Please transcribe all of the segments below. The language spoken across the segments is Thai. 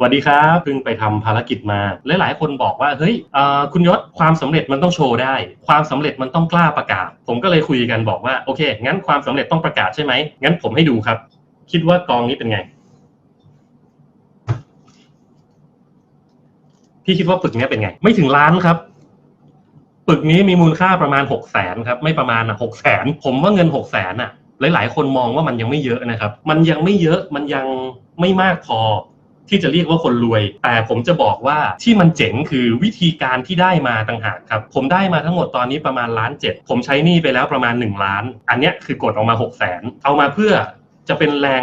สวัสดีครับเพิ่งไปทำภารกิจมาหลาย ๆ คนบอกว่าเฮ้ยคุณยศความสำเร็จมันต้องโชว์ได้ ความสำเร็จมันต้องกล้าประกาศ ผมก็เลยคุยกันบอกว่าโอเค งั้นความสำเร็จต้องประกาศใช่ไหมงั้นผมให้ดูครับ คิดว่ากองนี้เป็นไง พี่คิดว่าปึกนี้เป็นไง ไม่ถึงล้านครับปึกนี้มีมูลค่าประมาณหกแสนครับไม่ประมาณอะหกแสนผมว่าเงินหกแสนอะ หลาย ๆ คนมองว่ามันยังไม่เยอะนะครับ มันยังไม่เยอะมันยังไม่มากพอ ที่จะเรียกว่าคนรวย แต่ผมจะบอกว่าที่มันเจ๋งคือวิธีการที่ได้มาต่างหากครับ ผมได้มาทั้งหมดตอนนี้ประมาณล้านเจ็ดผมใช้หนี้ไปแล้วประมาณ 1 ล้าน อันนี้คือกดออกมา6กแสนเอามาเพื่อจะเป็นแรง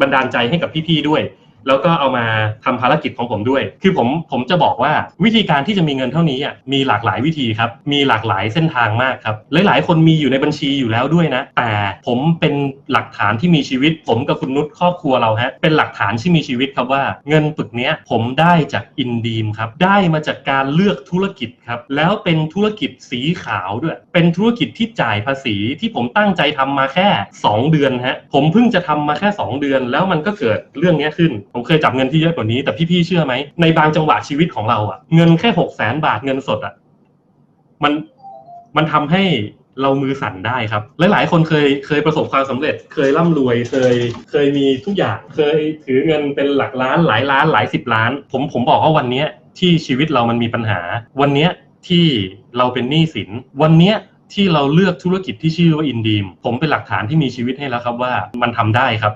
บันดาลใจให้กับพี่ๆด้วย แล้วก็เอามาทำภารกิจของผมด้วย คือผมผมจะบอกว่าวิธีการที่จะมีเงินเท่านี้อะมีหลากหลายวิธีครับมีหลากหลายเส้นทางมากครับหลายๆ คนมีอยู่ในบัญชีอยู่แล้วด้วยนะ แต่ผมเป็นหลักฐานที่มีชีวิต ผมกับคุณนุชครอบครัวเราฮะเป็นหลักฐานที่มีชีวิตครับว่าเงินปึกเนี้ยผมได้จากอินดีมครับได้มาจากการเลือกธุรกิจครับแล้วเป็นธุรกิจสีขาวด้วย เป็นธุรกิจที่จ่ายภาษีที่ผมตั้งใจทำมาแค่ 2 เดือนฮะผมเพิ่งจะทำมาแค่ 2 เดือน แล้วมันก็เกิดเรื่องเนี้ยขึ้นผมเคยจับเงินที่เยอะกว่านี้แต่พี่ๆเชื่อไหมในบางจังหวะชีวิตของเราอะเงินแค่หกแสนบาทเงินสดอะมันมันทำให้เรามือสั่นได้ครับ หลายๆ คนเคยเคยประสบความสำเร็จ เคยร่ำรวย เคยเคยมีทุกอย่าง เคยถือเงินเป็นหลักล้านหลายล้านหลายสิบล้าน ผมผมบอกว่าวันนี้ที่ชีวิตเรามันมีปัญหา วันนี้ที่เราเป็นหนี้สิน วันนี้ที่เราเลือกธุรกิจที่ชื่อว่าอินดีม ผมเป็นหลักฐานที่มีชีวิตให้แล้วครับว่ามันทำได้ครับ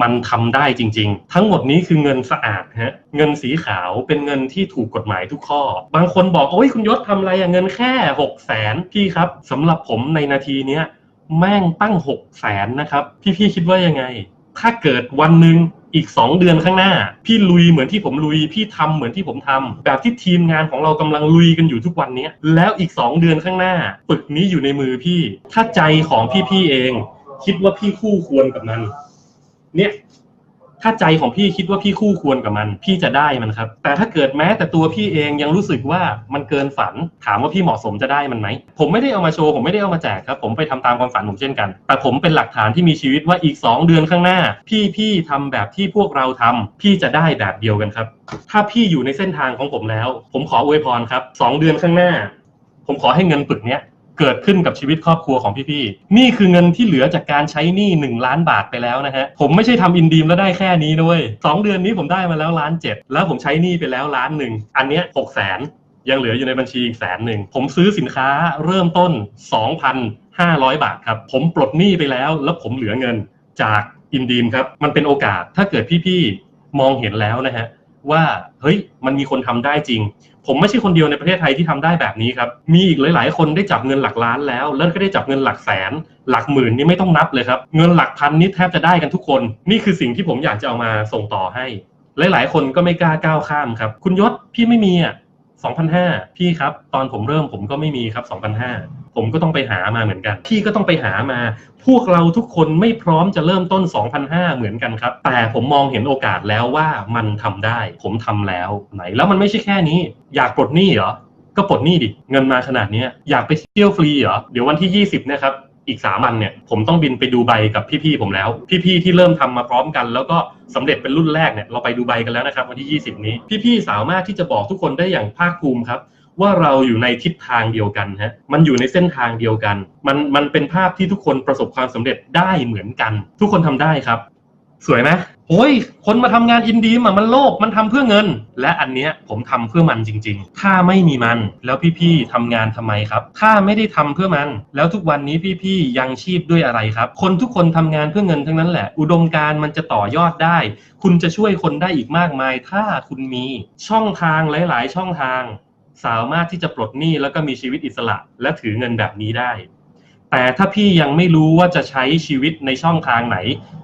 มันทำได้จริง ๆ ทั้งหมดนี้คือเงินสะอาดฮะเงินสีขาวเป็นเงินที่ถูกกฎหมายทุกข้อ บางคนบอกโอ้ยคุณยศทำอะไรอะเงินแค่หกแสนพี่ครับสำหรับผมในนาทีเนี้ยแม่งตั้งหกแสนนะครับพี่ๆคิดว่ายังไง ถ้าเกิดวันหนึ่งอีก 2 เดือนข้างหน้า พี่ลุยเหมือนที่ผมลุย พี่ทำเหมือนที่ผมทำแบบที่ทีมงานของเรากำลังลุยกันอยู่ทุกวันนี้แล้วอีก 2 เดือนข้างหน้าปึกนี้อยู่ในมือพี่ ถ้าใจของพี่ๆเอง คิดว่าพี่คู่ควรกับมัน เนี่ย ถ้าใจของพี่คิดว่าพี่คู่ควรกับมัน พี่จะได้มันครับ แต่ถ้าเกิดแม้แต่ตัวพี่เองยังรู้สึกว่ามันเกินฝัน ถามว่าพี่เหมาะสมจะได้มันไหม ผมไม่ได้เอามาโชว์ผมไม่ได้เอามาแจกครับ ผมไปทำตามความฝันผมเช่นกัน แต่ผมเป็นหลักฐานที่มีชีวิตว่าอีก 2 เดือนข้างหน้า พี่พี่ทำแบบที่พวกเราทำพี่จะได้แบบเดียวกันครับ ถ้าพี่อยู่ในเส้นทางของผมแล้ว ผมขออวยพรครับสองเดือนข้างหน้า ผมขอให้เงินปึกเนี้ย เกิดขึ้นกับชีวิตครอบครัวของพี่ๆ นี่คือเงินที่เหลือจากการใช้หนี้หนึ่งล้านบาทไปแล้วนะฮะ ผมไม่ใช่ทำอินดีมแล้วได้แค่นี้ด้วยสองเดือนนี้ผมได้มาแล้วล้านเจ็ดแล้วผมใช้หนี้ไปแล้วล้านหนึ่ง อันเนี้ยหกแสนยังเหลืออยู่ในบัญชีอีกแสนหนึ่ง ผมซื้อสินค้าเริ่มต้น 2,500 บาทครับ ผมปลดหนี้ไปแล้ว แล้วผมเหลือเงินจากอินดีมครับ มันเป็นโอกาสถ้าเกิดพี่ๆ มองเห็นแล้วนะฮะ ว่าเฮ้ยมันมีคนทำได้จริง ผมไม่ใช่คนเดียวในประเทศไทยที่ทำได้แบบนี้ครับ มีอีกหลาย ๆ คนได้จับเงินหลักล้านแล้ว แล้วก็ได้จับเงินหลักแสน หลักหมื่นนี่ไม่ต้องนับเลยครับ เงินหลักพันนี่แทบจะได้กันทุกคน นี่คือสิ่งที่ผมอยากจะเอามาส่งต่อให้ หลาย ๆ คนก็ไม่กล้าก้าวข้ามครับ คุณยศพี่ไม่มีอะ2,500พี่ครับ ตอนผมเริ่มผมก็ไม่มีครับ2,500 ผมก็ต้องไปหามาเหมือนกัน พี่ก็ต้องไปหามา พวกเราทุกคนไม่พร้อมจะเริ่มต้น2,500เหมือนกันครับ แต่ผมมองเห็นโอกาสแล้วว่ามันทำได้ ผมทำแล้วไหน แล้วมันไม่ใช่แค่นี้ อยากปลดหนี้เหรอ ก็ปลดหนี้ดิ เงินมาขนาดนี้อยากไปเที่ยวฟรีเหรอ เดี๋ยววันที่ 20เนะครับ อีกสามวันเนี่ย ผมต้องบินไปดูใบกับพี่ๆผมแล้ว พี่ๆที่เริ่มทำมาพร้อมกัน แล้วก็สำเร็จเป็นรุ่นแรกเนี่ย เราไปดูใบกันแล้วนะครับวันที่ 20 นี้ พี่ๆสามารถที่จะบอกทุกคนได้อย่างภาคภูมิครับ ว่าเราอยู่ในทิศทางเดียวกันฮะมันอยู่ในเส้นทางเดียวกัน มันมันเป็นภาพที่ทุกคนประสบความสำเร็จได้เหมือนกัน ทุกคนทำได้ครับ สวยไหมโอ้ย คนมาทำงานอินดีมอะมันโลภมันทำเพื่อเงิน และอันเนี้ยผมทำเพื่อมันจริง ๆ ถ้าไม่มีมันแล้วพี่ๆทำงานทำไมครับ ถ้าไม่ได้ทำเพื่อมัน แล้วทุกวันนี้พี่ๆยังชีพด้วยอะไรครับ คนทุกคนทำงานเพื่อเงินทั้งนั้นแหละ อุดมการณ์มันจะต่อยอดได้ คุณจะช่วยคนได้อีกมากมาย ถ้าคุณมีช่องทางหลาย ๆ ช่องทาง สามารถที่จะปลดหนี้แล้วก็มีชีวิตอิสระและถือเงินแบบนี้ได้ แต่ถ้าพี่ยังไม่รู้ว่าจะใช้ชีวิตในช่องทางไหน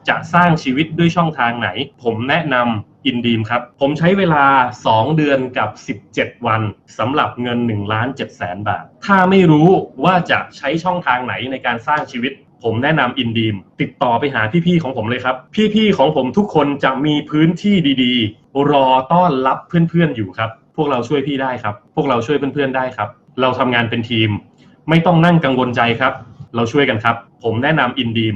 จะสร้างชีวิตด้วยช่องทางไหน ผมแนะนำอินดีมครับ ผมใช้เวลา 2 เดือนกับ 17 วันสำหรับเงิน1ล้าน7แสนบาท ถ้าไม่รู้ว่าจะใช้ช่องทางไหนในการสร้างชีวิต ผมแนะนำอินดีมติดต่อไปหาพี่ๆของผมเลยครับ พี่ๆของผมทุกคนจะมีพื้นที่ดีๆ รอต้อนรับเพื่อนๆอยู่ครับ พวกเราช่วยพี่ได้ครับ พวกเราช่วยเพื่อนๆได้ครับ เราทำงานเป็นทีม ไม่ต้องนั่งกังวลใจครับ เราช่วยกันครับ ผมแนะนำอินดีม